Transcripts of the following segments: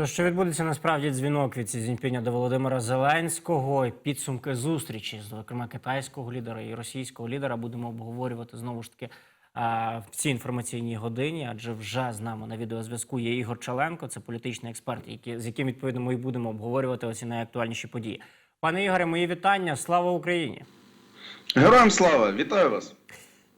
То, що відбудеться насправді дзвінок від Сі Цзіньпіня до Володимира Зеленського, підсумки зустрічі, зокрема китайського лідера і російського лідера, будемо обговорювати знову ж таки в цій інформаційній годині. Адже вже з нами на відеозв'язку є Ігор Чаленко, це політичний експерт, з яким відповідно ми і будемо обговорювати оці найактуальніші події. Пане Ігоре, мої вітання. Слава Україні! Героям слава! Вітаю вас!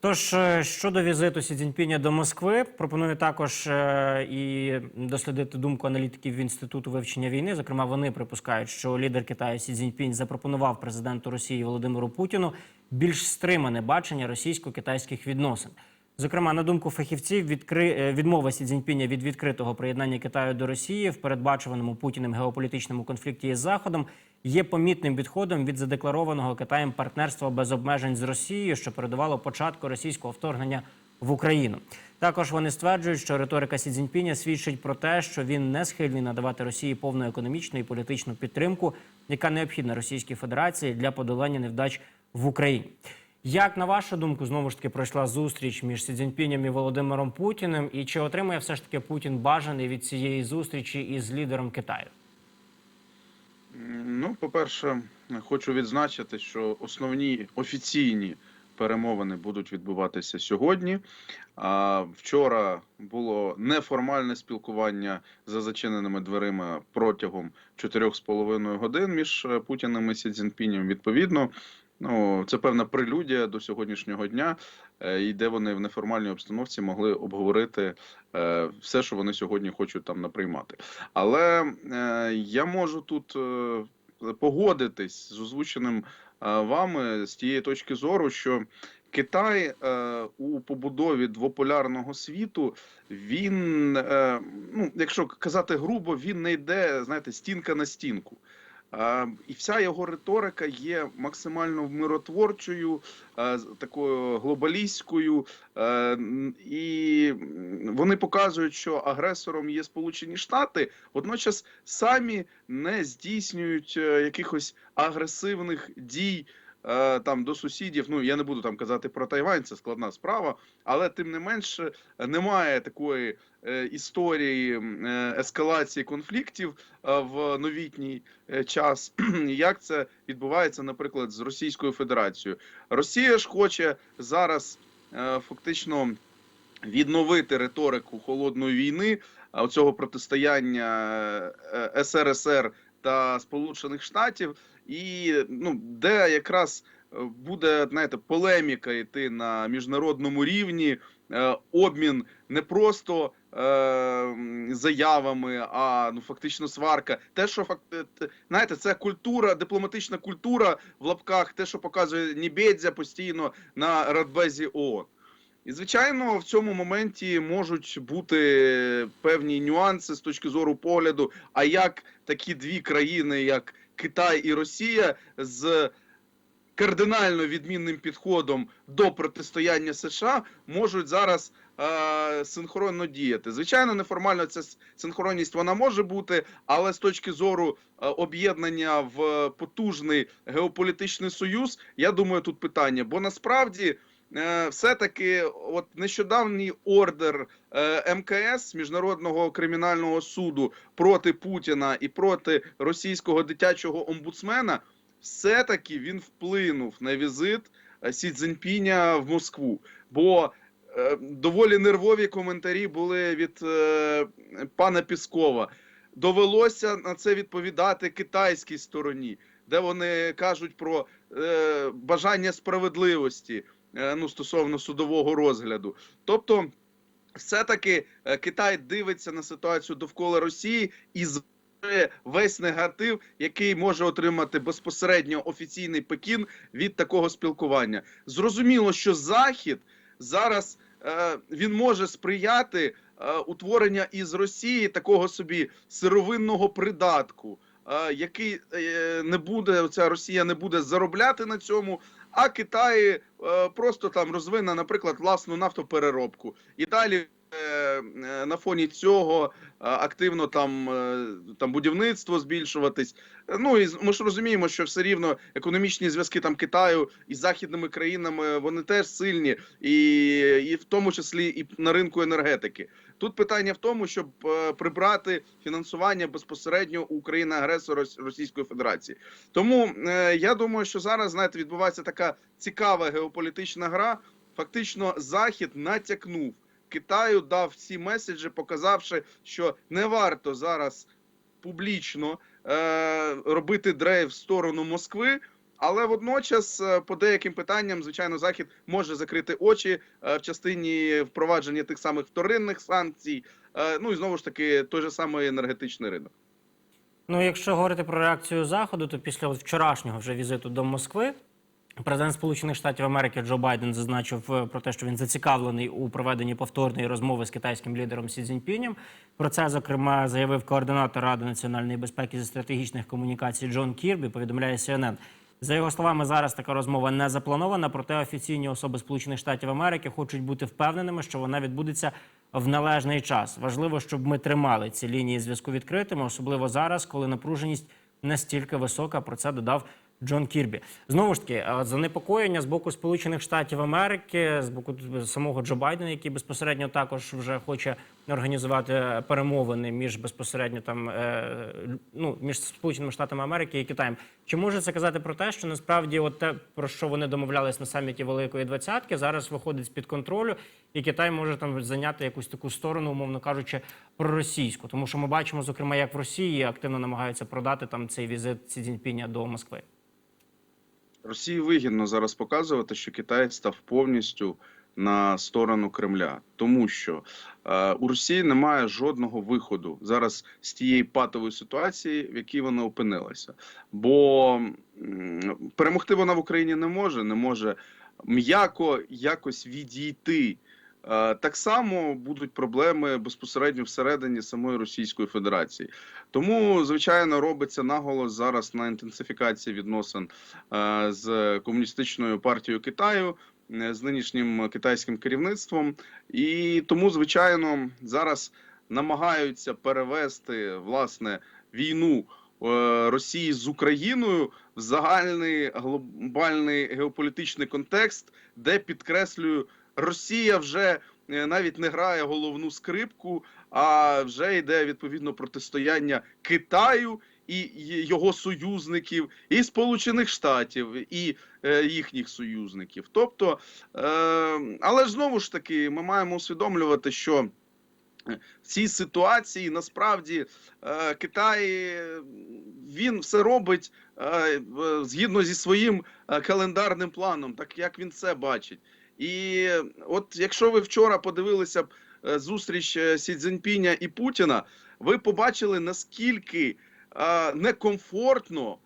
Тож е, щодо візиту Сі Цзіньпіня до Москви, пропоную також е, і дослідити думку аналітиків інституту вивчення війни. Зокрема, вони припускають, що лідер Китаю Сі Цзіньпінь запропонував президенту Росії Володимиру Путіну більш стримане бачення російсько-китайських відносин. Зокрема, на думку фахівців, відкри... е, відмова Сі Цзіньпіня від відкритого приєднання Китаю до Росії в передбачуваному Путіним геополітичному конфлікті із Заходом є помітним відходом від задекларованого Китаєм партнерства без обмежень з Росією, що передувало початку російського вторгнення в Україну. Також вони стверджують, що риторика Сі Цзіньпіня свідчить про те, що він не схильний надавати Росії повну економічну і політичну підтримку, яка необхідна Російській Федерації для подолання невдач в Україні. Як на вашу думку, знову ж таки пройшла зустріч між Сі Цзіньпінем і Володимиром Путіним? І чи отримує все ж таки Путін бажаний від цієї зустрічі із лідером Китаю? Ну, по-перше, хочу відзначити, що основні офіційні перемовини будуть відбуватися сьогодні. А вчора було неформальне спілкування за зачиненими дверима протягом 4,5 годин між е, Путіним і Сі Цзіньпінем. Відповідно, ну це певна прелюдія до сьогоднішнього дня, е, і де вони в неформальній обстановці могли обговорити е, все, що вони сьогодні хочуть там наприймати. Але е, я можу тут погодитись з озвученим вами з тієї точки зору, що Китай у побудові двополярного світу, він, ну якщо казати грубо, він не йде, знаєте, стінка на стінку. І вся його риторика є максимально миротворчою, такою глобалістською, і вони показують, що агресором є Сполучені Штати, водночас самі не здійснюють е, якихось агресивних дій. Е, Там до сусідів, ну я не буду там казати про Тайвань, це складна справа, але тим не менше немає такої е, історії е, ескалації конфліктів в новітній час, як це відбувається, наприклад, з Російською Федерацією. Росія ж хоче зараз фактично відновити риторику холодної війни, а цього протистояння СРСР та Сполучених Штатів, і ну де якраз е, буде знаєте, полеміка йти на міжнародному рівні, е, обмін не просто е, заявами, а ну фактично сварка. Те, що факт, знаєте, це культура, дипломатична культура в лапках, те, що показує Нібєдзя постійно на Радбезі ООН. І звичайно, в цьому моменті можуть бути певні нюанси з точки зору погляду. А як такі дві країни, як Китай і Росія, з кардинально відмінним підходом до протистояння США, можуть зараз е, синхронно діяти. Звичайно, неформально ця синхронність вона може бути, але з точки зору е, об'єднання в потужний геополітичний союз, я думаю, тут питання, бо насправді. Е, все-таки от нещодавній ордер е, МКС Міжнародного кримінального суду проти Путіна і проти російського дитячого омбудсмена, все-таки він вплинув на візит е, Сі Цзіньпіня в Москву. Бо доволі нервові коментарі були від пана Піскова. Довелося на це відповідати китайській стороні, де вони кажуть про бажання справедливості ну, стосовно судового розгляду. Тобто, все-таки е, Китай дивиться на ситуацію довкола Росії і зважує весь негатив, який може отримати безпосередньо офіційний Пекін від такого спілкування. Зрозуміло, що Захід зараз е, він може сприяти е, утворення із Росії такого собі сировинного придатку. е, Який е, не буде, ця Росія не буде заробляти на цьому, а Китай е, просто там розвине, наприклад, власну нафтопереробку. І далі на фоні цього е, активно там, е, там будівництво збільшуватись. Е, Ну і ми ж розуміємо, що все рівно економічні зв'язки там Китаю із західними країнами вони теж сильні, і, і в тому числі і на ринку енергетики. Тут питання в тому, щоб е, прибрати фінансування безпосередньо у країни агресора Російської Федерації. Тому е, я думаю, що зараз знаєте відбувається така цікава геополітична гра. Фактично, Захід натякнув Китаю, дав всі меседжі, показавши, що не варто зараз публічно е, робити дрейф в сторону Москви. Але водночас, е, по деяким питанням, звичайно, захід може закрити очі е, в частині впровадження тих самих вторинних санкцій. Е, Ну і знову ж таки, той же самий енергетичний ринок. Ну, якщо говорити про реакцію заходу, то після от вчорашнього вже візиту до Москви. Президент Сполучених Штатів Америки Джо Байден зазначив е, про те, що він зацікавлений у проведенні повторної розмови з китайським лідером Сі Цзіньпінем. Про це зокрема заявив координатор Ради національної безпеки зі стратегічних комунікацій Джон Кірбі. Повідомляє CNN. За його словами, зараз така розмова не запланована. Проте офіційні особи Сполучених Штатів Америки хочуть бути впевненими, що вона відбудеться в належний час. Важливо, щоб ми тримали ці лінії зв'язку відкритими, особливо зараз, коли напруженість настільки висока. Про це додав Джон Кірбі. Знову ж таки, е, занепокоєння з боку Сполучених Штатів Америки, з боку самого Джо Байдена, який безпосередньо також вже хоче організувати перемовини між безпосередньо там е, ну між Сполученими Штатами Америки і Китаєм. Чи може це казати про те, що насправді от те, про що вони домовлялись на саміті Великої Двадцятки, зараз виходить з під контролю, і Китай може там зайняти якусь таку сторону, умовно кажучи, проросійську, тому що ми бачимо, зокрема, як в Росії активно намагаються продати там цей візит Сі Цзіньпіня до Москви. Росії вигідно зараз показувати, що Китай став повністю на сторону Кремля, тому що е, у Росії немає жодного виходу зараз з тієї патової ситуації, в якій вона опинилася. Бо м, перемогти вона в Україні не може, не може м'яко якось відійти. Е, Так само будуть проблеми безпосередньо всередині самої Російської Федерації. Тому, звичайно, робиться наголос зараз на інтенсифікації відносин е, з комуністичною партією Китаю, е, з нинішнім китайським керівництвом, і тому, звичайно, зараз намагаються перевести власне війну Росії з Україною в загальний глобальний геополітичний контекст, де підкреслюю, Росія вже е, навіть не грає головну скрипку, а вже йде відповідно протистояння Китаю і його союзників, і Сполучених Штатів, і е, їхніх союзників. Тобто, е, але знову ж таки, ми маємо усвідомлювати, що в цій ситуації насправді Китай він все робить згідно зі своїм календарним планом, так як він це бачить. І от якщо ви вчора подивилися е, зустріч е, Сі Цзіньпіня і Путіна, ви побачили наскільки некомфортно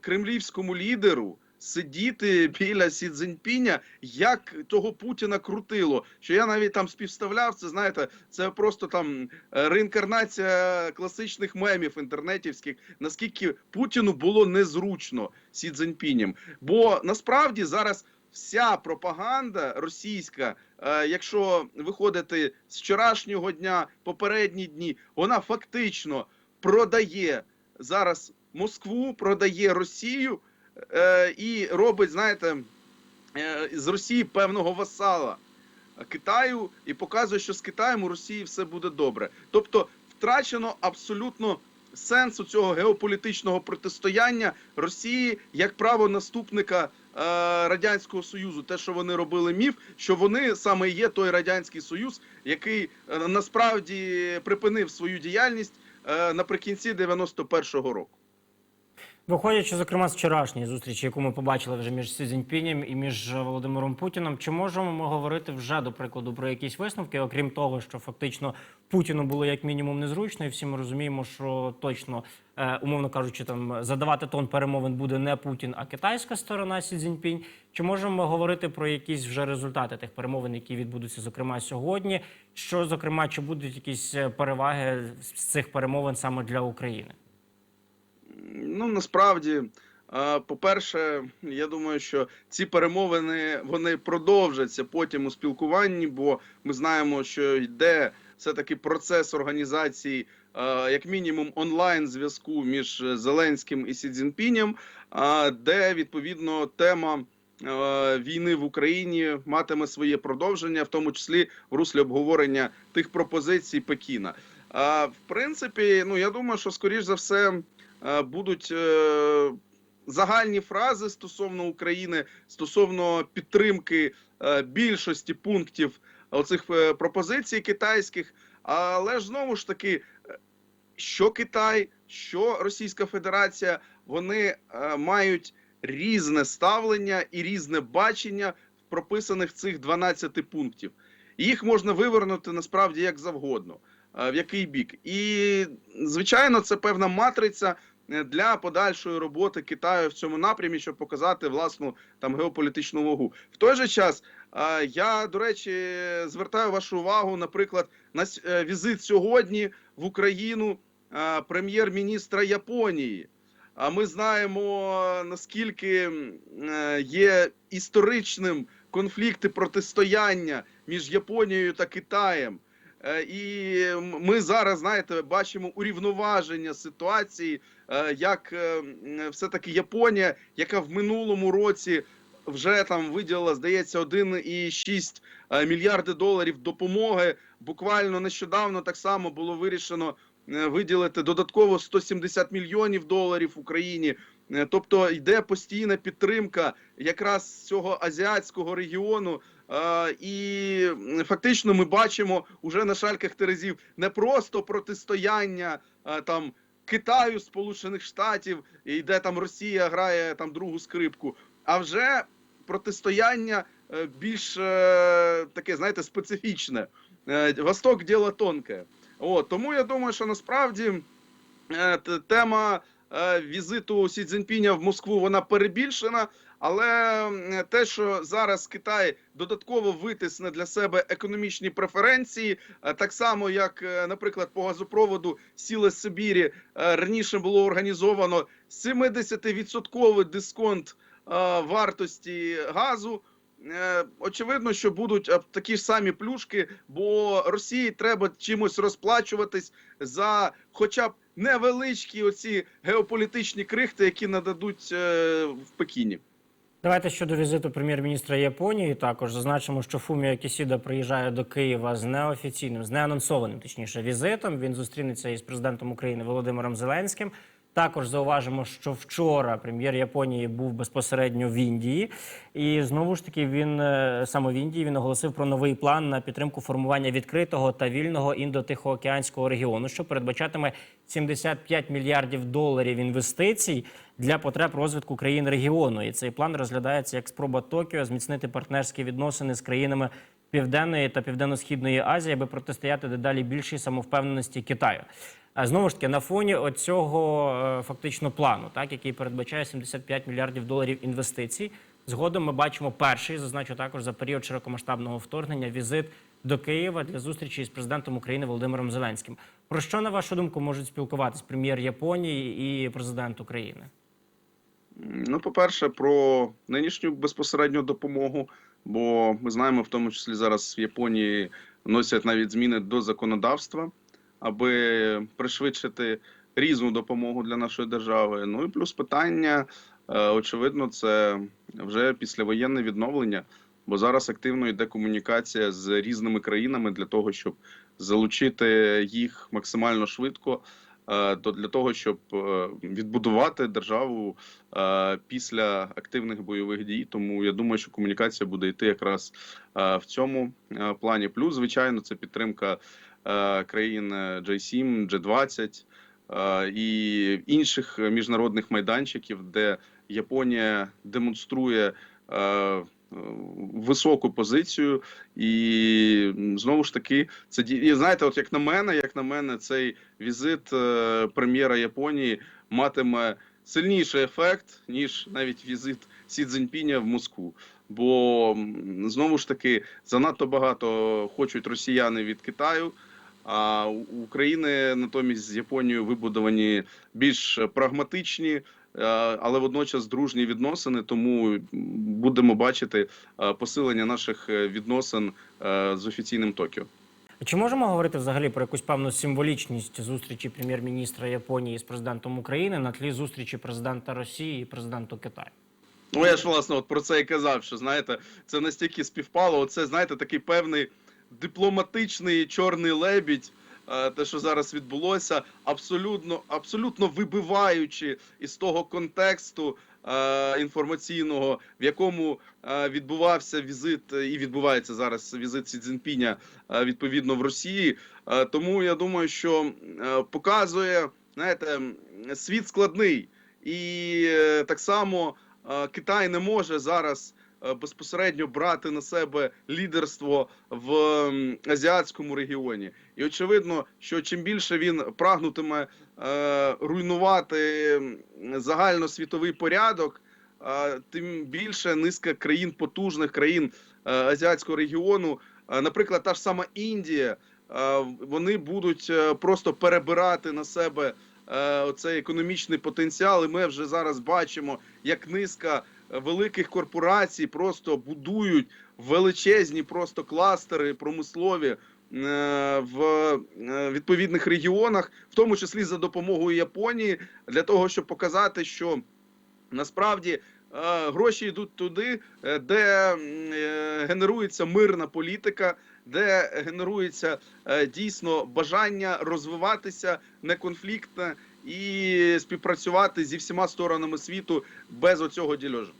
кремлівському лідеру сидіти біля Сі Цзіньпіня, як того Путіна крутило. Що я навіть там співставляв це, знаєте, це просто там е, реінкарнація класичних мемів інтернетівських, наскільки Путіну було незручно Сі Цзіньпінем. Бо насправді зараз вся пропаганда російська, е, якщо виходити з вчорашнього дня, попередні дні, вона фактично продає зараз Москву, продає Росію е, і робить, знаєте, е, з Росії певного васала Китаю і показує, що з Китаєм у Росії все буде добре. Тобто втрачено абсолютно сенсу цього геополітичного протистояння Росії як право наступника радянського союзу. Те, що вони робили міф, що вони саме є той радянський союз, який е, насправді припинив свою діяльність е, наприкінці 91-го року. Виходячи, зокрема, з вчорашньої зустрічі, яку ми побачили вже між Сі Цзіньпінем і між Володимиром Путіним, чи можемо ми говорити вже до прикладу про якісь висновки, окрім того, що фактично Путіну було як мінімум незручно, і всі ми розуміємо, що точно, е, умовно кажучи, там задавати тон перемовин буде не Путін, а китайська сторона Сі Цзіньпінь. Чи можемо ми говорити про якісь вже результати тих перемовин, які відбудуться, зокрема сьогодні? Що зокрема, чи будуть якісь е, переваги з цих перемовин саме для України? Ну насправді Е, По-перше, я думаю, що ці перемовини вони продовжаться потім у спілкуванні, бо ми знаємо, що йде все-таки процес організації, е, як мінімум, онлайн зв'язку між Зеленським і Сі Цзіньпінем, е, де відповідно тема. е, Війни в Україні матиме своє продовження, в тому числі в руслі обговорення тих пропозицій Пекіна. А в принципі, ну я думаю, що скоріш за все е, будуть е, загальні фрази стосовно України, стосовно підтримки е, більшості пунктів оцих е, пропозицій китайських. Але ж знову ж таки, е, що Китай, що Російська Федерація, вони е, мають різне ставлення і різне бачення в прописаних цих 12 пунктів. Їх можна вивернути насправді як завгодно, е, в який бік. І звичайно, це певна матриця е, для подальшої роботи Китаю в цьому напрямі, щоб показати власну там геополітичну вагу. В той же час е, я до речі звертаю вашу увагу, наприклад, на е, візит сьогодні в Україну е, прем'єр-міністра Японії. А ми знаємо наскільки е, є історичним конфлікти протистояння між Японією та Китаєм. І ми зараз, знаєте, бачимо урівноваження ситуації, як е, все-таки Японія, яка в минулому році вже там виділила, здається, 1,6 е, мільярди доларів допомоги. Буквально нещодавно так само було вирішено е, виділити додатково 170 мільйонів доларів Україні. Е, Тобто йде постійна підтримка якраз цього азіатського регіону. І фактично ми бачимо уже на шальках терезів не просто протистояння там Китаю, Сполучених Штатів, і де там Росія грає там другу скрипку, а вже протистояння е, більш е, таке, знаєте, специфічне. Е, Восток діло тонке. От, тому я думаю, що насправді тема візиту Сі Цзіньпіня в Москву вона перебільшена. Але те, що зараз Китай додатково витисне для себе економічні преференції, так само як, наприклад, по газопроводу Сіле Сибірі раніше було організовано 70% дисконт вартості газу. Е, Очевидно, що будуть е, такі ж самі плюшки, бо Росії треба чимось розплачуватись за хоча б невеличкі оці геополітичні крихти, які нададуть е, в Пекіні. Давайте щодо візиту прем'єр-міністра Японії. Також зазначимо, що Фуміо Кісіда приїжджає до Києва з неофіційним, з неанонсованим, точніше, візитом. Він зустрінеться із президентом України Володимиром Зеленським. Також зауважимо, що вчора прем'єр Японії був безпосередньо в Індії, і знову ж таки він е, саме в Індії він оголосив про новий план на підтримку формування відкритого та вільного індотихоокеанського регіону, що передбачатиме 75 мільярдів доларів інвестицій для потреб розвитку країн регіону. І цей план розглядається як спроба Токіо зміцнити партнерські відносини з країнами Південної та Південно-Східної Азії, аби протистояти дедалі більшій самовпевненості Китаю. А знову ж таки, на фоні оцього е, фактично плану, так який передбачає 75 мільярдів доларів інвестицій. Згодом ми бачимо перший, зазначу також за період широкомасштабного вторгнення, візит до Києва для зустрічі з президентом України Володимиром Зеленським. Про що на вашу думку можуть спілкуватись прем'єр Японії і президент України? Ну, по-перше, про нинішню безпосередню допомогу, бо ми знаємо, в тому числі зараз в Японії вносять навіть зміни до законодавства, аби пришвидшити різну допомогу для нашої держави. Ну і плюс питання, е, очевидно, це вже післявоєнне відновлення, бо зараз активно йде комунікація з різними країнами для того, щоб залучити їх максимально швидко. е, То для того, щоб е, відбудувати державу е, після активних бойових дій. Тому я думаю, що комунікація буде йти якраз е, в цьому е, плані. Плюс, звичайно, це підтримка е, країн J7, G20 е, і інших міжнародних майданчиків, де Японія демонструє. е, Високу позицію, і знову ж таки, це і знаєте, от як на мене, як на мене, цей візит е, прем'єра Японії матиме сильніший ефект, ніж навіть візит Сі Цзіньпіня в Москву. Бо знову ж таки занадто багато хочуть росіяни від Китаю. А у України натомість з Японією вибудовані більш прагматичні е, але водночас дружні відносини. Тому будемо бачити е, посилення наших е, відносин з офіційним Токіо. Чи можемо говорити взагалі про якусь певну символічність зустрічі прем'єр-міністра Японії з президентом України на тлі зустрічі президента Росії і президенту Китаю? Ну я ж власне от про це і казав, що знаєте, це настільки співпало. Оце знаєте, такий певний дипломатичний чорний лебідь. е, Те, що зараз відбулося, абсолютно абсолютно вибиваючи із того контексту е, інформаційного, в якому е, відбувався візит е, і відбувається зараз візит Сі Цзіньпіня е, відповідно в Росії. Е, тому я думаю, що е, показує, знаєте, світ складний, і е, так само е, Китай не може зараз безпосередньо брати на себе лідерство в азіатському регіоні. І очевидно, що чим більше він прагнутиме е, руйнувати загальносвітовий порядок, е, тим більше низка країн потужних країн е, азіатського регіону, е, наприклад, та ж сама Індія, е, вони будуть е, просто перебирати на себе е, оцей економічний потенціал. І ми вже зараз бачимо, як низка е, великих корпорацій просто будують величезні просто кластери промислові е, в е, відповідних регіонах, в тому числі за допомогою Японії, для того, щоб показати, що насправді е, гроші йдуть туди, де генерується мирна політика, де генерується дійсно бажання розвиватися неконфліктно і співпрацювати зі всіма сторонами світу без оцього дільожу.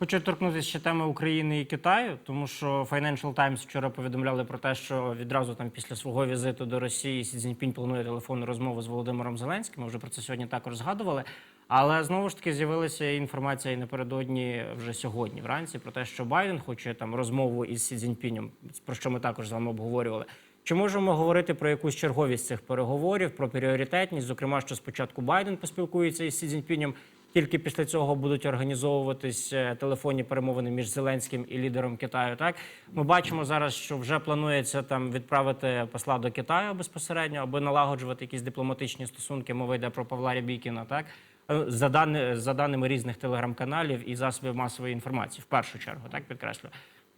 Хочу торкнутися ще теми України і Китаю, тому що Financial Times вчора повідомляли про те, що відразу там після свого візиту до Росії Сі Цзіньпінь планує телефонну розмову з Володимиром Зеленським. Ми вже про це сьогодні також згадували. Але знову ж таки з'явилася інформація і напередодні вже сьогодні, вранці, про те, що Байден хоче там розмову із Сі Цзіньпінем, про що ми також з вами обговорювали. Чи можемо говорити про якусь черговість цих переговорів, про пріоритетність? Зокрема, що спочатку Байден поспілкується із Сі Цзіньпінем, тільки після цього будуть організовуватись е, телефонні перемовини між Зеленським і лідером Китаю. Так ми бачимо зараз, що вже планується там відправити посла до Китаю безпосередньо, аби налагоджувати якісь дипломатичні стосунки. Мова йде про Павла Рябікіна. Так Е, за дані, за даними різних телеграм-каналів і засобів масової інформації, в першу чергу, так підкреслю.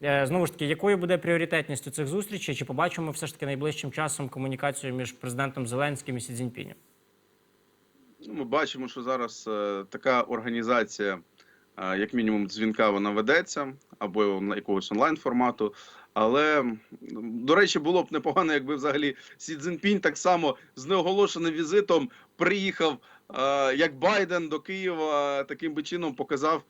Е, Знову ж таки, якою буде пріоритетність цих зустрічей? Чи побачимо все ж таки найближчим часом комунікацію між президентом Зеленським і Сі Цзіньпінем? Ну, Ми бачимо, що зараз е, така організація, е, як мінімум, дзвінка вона ведеться або на якогось онлайн формату. Але до речі, було б непогано, якби взагалі Сі Цзіньпінь так само з неоголошеним візитом приїхав е, як Байден до Києва, таким би чином показав.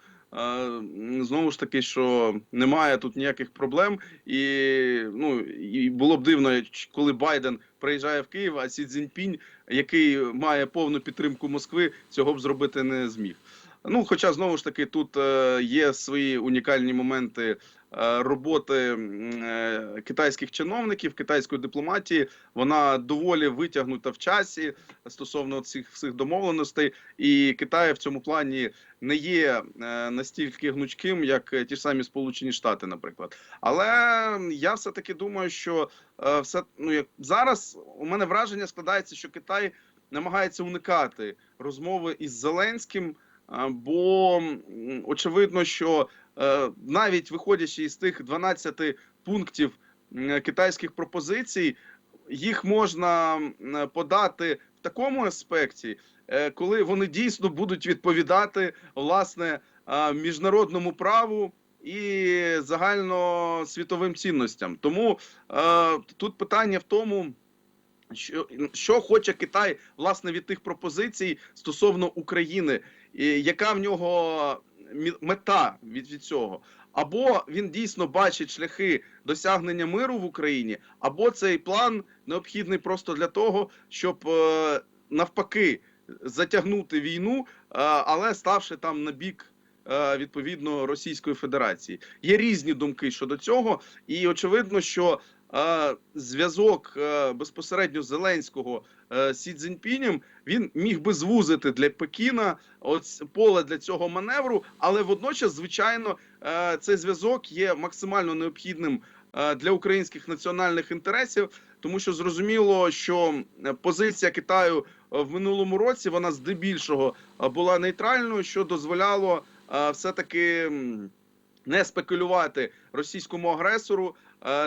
Знову ж таки, що немає тут ніяких проблем, і ну і було б дивно, коли Байден приїжджає в Київ, а Сі Цзіньпінь який має повну підтримку Москви, цього б зробити не зміг. Ну, хоча знову ж таки тут е, є свої унікальні моменти роботи е, китайських чиновників, китайської дипломатії. Вона доволі витягнута в часі стосовно цих всіх домовленостей, і Китай в цьому плані не є е, настільки гнучким, як е, ті ж самі Сполучені Штати, наприклад. Але я все таки думаю, що е, все ну як зараз у мене враження складається, що Китай намагається уникати розмови із Зеленським. Бо очевидно, що е, навіть виходячи із тих 12 пунктів китайських пропозицій, їх можна подати в такому аспекті, е, коли вони дійсно будуть відповідати власне міжнародному праву і загальносвітовим цінностям. Тому е, тут питання в тому. Що, що хоче Китай власне від тих пропозицій стосовно України, і яка в нього мета від, від цього? Або він дійсно бачить шляхи досягнення миру в Україні, або цей план необхідний просто для того, щоб е, навпаки затягнути війну, е, але ставши там на бік е, відповідно Російської Федерації. Є різні думки щодо цього, і очевидно, що зв'язок е, безпосередньо Зеленського е, Сі Цзіньпінем він міг би звузити для Пекіна от поле для цього маневру, але водночас, звичайно, е, цей зв'язок є максимально необхідним для українських національних інтересів, тому що зрозуміло, що позиція Китаю в минулому році вона здебільшого була нейтральною, що дозволяло е, все-таки не спекулювати російському агресору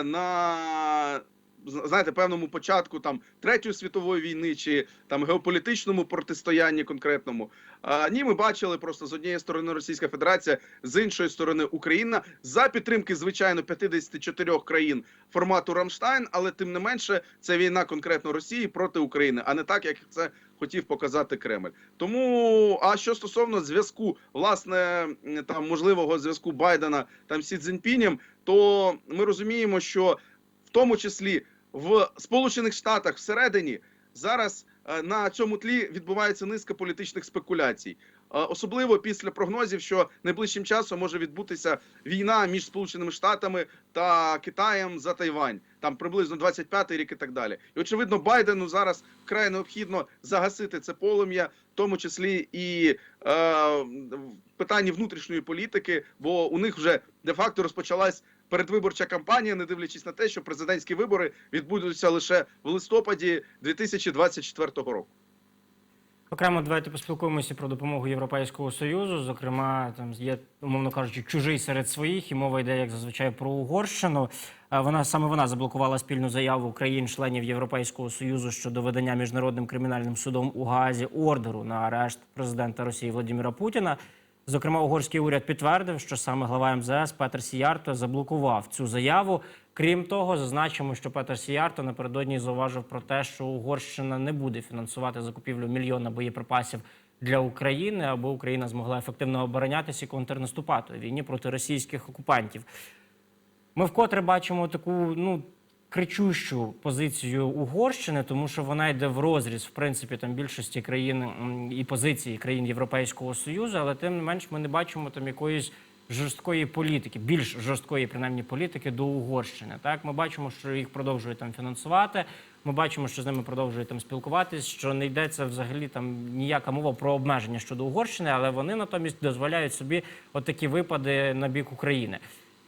на знаєте, певному початку там третьої світової війни чи там геополітичному протистоянні конкретному. А, ні, ми бачили просто з однієї сторони Російська Федерація, з іншої сторони Україна за підтримки, звичайно, 54 країн формату Рамштайн, але тим не менше це війна конкретно Росії проти України, а не так, як це хотів показати Кремль. Тому, а що стосовно зв'язку, власне, там можливого зв'язку Байдена там Сі Цзіньпінем, то ми розуміємо, що в тому числі в Сполучених Штатах всередині зараз е, на цьому тлі відбувається низка політичних спекуляцій, особливо після прогнозів, що найближчим часом може відбутися війна між Сполученими Штатами та Китаєм за Тайвань, там приблизно 25-й рік і так далі. І очевидно, Байдену зараз вкрай необхідно загасити це полум'я, в тому числі і е, в питанні внутрішньої політики, бо у них вже де-факто розпочалась передвиборча кампанія, не дивлячись на те, що президентські вибори відбудуться лише в листопаді 2024 року. Окремо, давайте поспілкуємося про допомогу Європейського союзу. Зокрема, там є, умовно кажучи, чужий серед своїх, і мова йде як зазвичай про Угорщину. Вона саме вона заблокувала спільну заяву країн-членів Європейського союзу щодо видання міжнародним кримінальним судом у Гаазі ордеру на арешт президента Росії Владимира Путіна. Зокрема, угорський уряд підтвердив, що саме глава МЗС Петер Сіярто заблокував цю заяву. Крім того, зазначимо, що Петер Сіярто напередодні зауважив про те, що Угорщина не буде фінансувати закупівлю мільйона боєприпасів для України, аби Україна змогла ефективно оборонятися і контрнаступати у війні проти російських окупантів. Ми вкотре бачимо таку ну кричущу позицію Угорщини, тому що вона йде в розріз, в принципі, там більшості країн і позиції країн Європейського союзу, але тим не менш ми не бачимо там якоїсь жорсткої політики, більш жорсткої принаймні політики до Угорщини. Так, ми бачимо, що їх продовжують там фінансувати. Ми бачимо, що з ними продовжують там спілкуватись, що не йдеться взагалі там ніяка мова про обмеження щодо Угорщини, але вони натомість дозволяють собі отакі випади на бік України.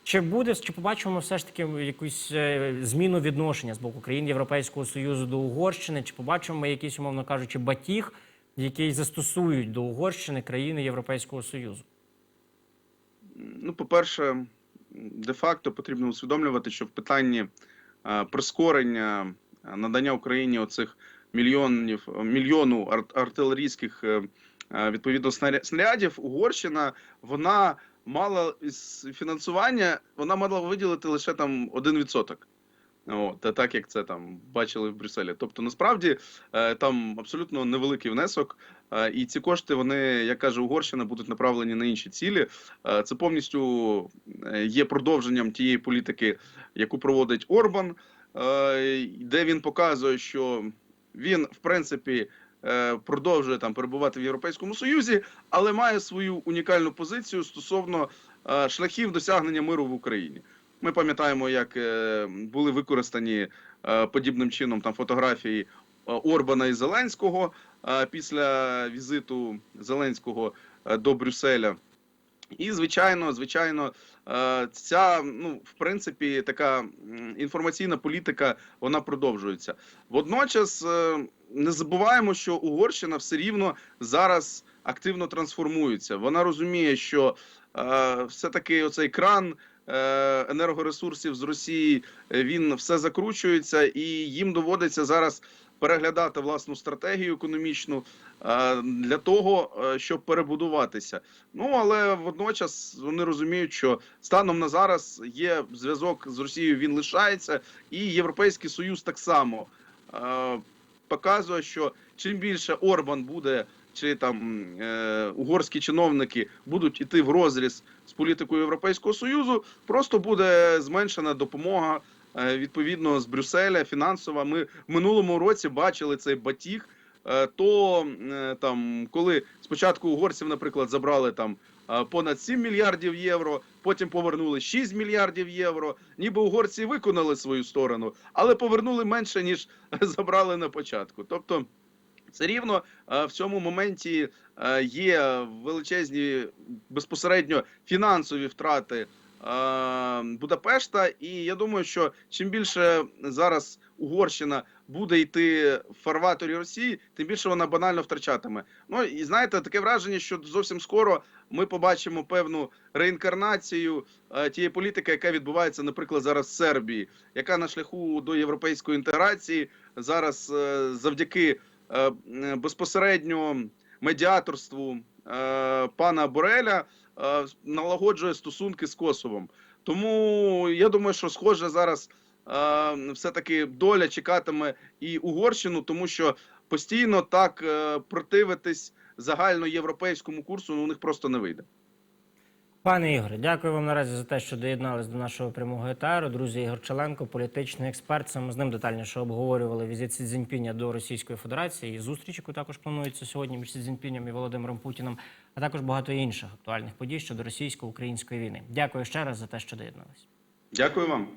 Чи буде чи побачимо все ж таки якусь е, зміну відношення з боку країн Європейського союзу до Угорщини? Чи побачимо ми якийсь, умовно кажучи, батіг, який застосують до Угорщини країни Європейського союзу? Ну, по-перше, де-факто потрібно усвідомлювати, що в питанні е, прискорення е, надання Україні оцих мільйонів мільйону ар- артилерійських е, е, відповідно снаря- снарядів, Угорщина вона мала фінансування, вона мала виділити лише там 1%. От, та так як це там бачили в Брюсселі. Тобто, насправді е, там абсолютно невеликий внесок, е, і ці кошти, вони, як каже Угорщина, будуть направлені на інші цілі. Це повністю е, є продовженням тієї політики, яку проводить Орбан, де він показує, що він, в принципі, е, продовжує там перебувати в Європейському Союзі, але має свою унікальну позицію стосовно шляхів досягнення миру в Україні. Ми пам'ятаємо, як е, були використані подібним чином там фотографії Орбана і Зеленського після візиту Зеленського е, до Брюсселя. І звичайно, звичайно, е, ця ну в принципі така інформаційна політика вона продовжується. Водночас е, не забуваємо, що Угорщина все рівно зараз активно трансформується. Вона розуміє, що все таки оцей кран енергоресурсів з Росії він все закручується, і їм доводиться зараз переглядати власну стратегію економічну е, для того, е, щоб перебудуватися. Ну але водночас вони розуміють, що станом на зараз є зв'язок з Росією, він лишається, і Європейський Союз так само е, показує, що чим більше Орбан буде. Чи там е, угорські чиновники будуть іти в розріз з політикою Європейського союзу, просто буде зменшена допомога відповідно з Брюсселя фінансова. Ми в минулому році бачили цей батіг. Е, то е, там, коли спочатку угорців, наприклад, забрали там е, понад 7 мільярдів євро, потім повернули 6 мільярдів євро. Ніби угорці виконали свою сторону, але повернули менше ніж забрали на початку. Тобто. Все рівно е, в цьому моменті е, є величезні безпосередньо фінансові втрати е, Будапешта, і я думаю, що чим більше зараз Угорщина буде йти в фарваторі Росії, тим більше вона банально втрачатиме. Ну і знаєте, таке враження, що зовсім скоро ми побачимо певну реінкарнацію е, тієї політики, яка відбувається, наприклад, зараз в Сербії, яка на шляху до європейської інтеграції зараз е, завдяки е, безпосередньо медіаторству е, пана Бореля е, налагоджує стосунки з Косовом. Тому я думаю, що схоже зараз е, все-таки доля чекатиме і Угорщину, тому що постійно так е, противитись загальноєвропейському курсу ну, у них просто не вийде. Пане Ігоре, дякую вам наразі за те, що доєднались до нашого прямого етеру. Друзі, Ігор Челенко, політичний експерт. Саме з ним детальніше обговорювали візит Сі до Російської Федерації і зустріч, яку також планується сьогодні між Сі і Володимиром Путіним, а також багато інших актуальних подій щодо російсько-української війни. Дякую ще раз за те, що доєдналися. Дякую вам.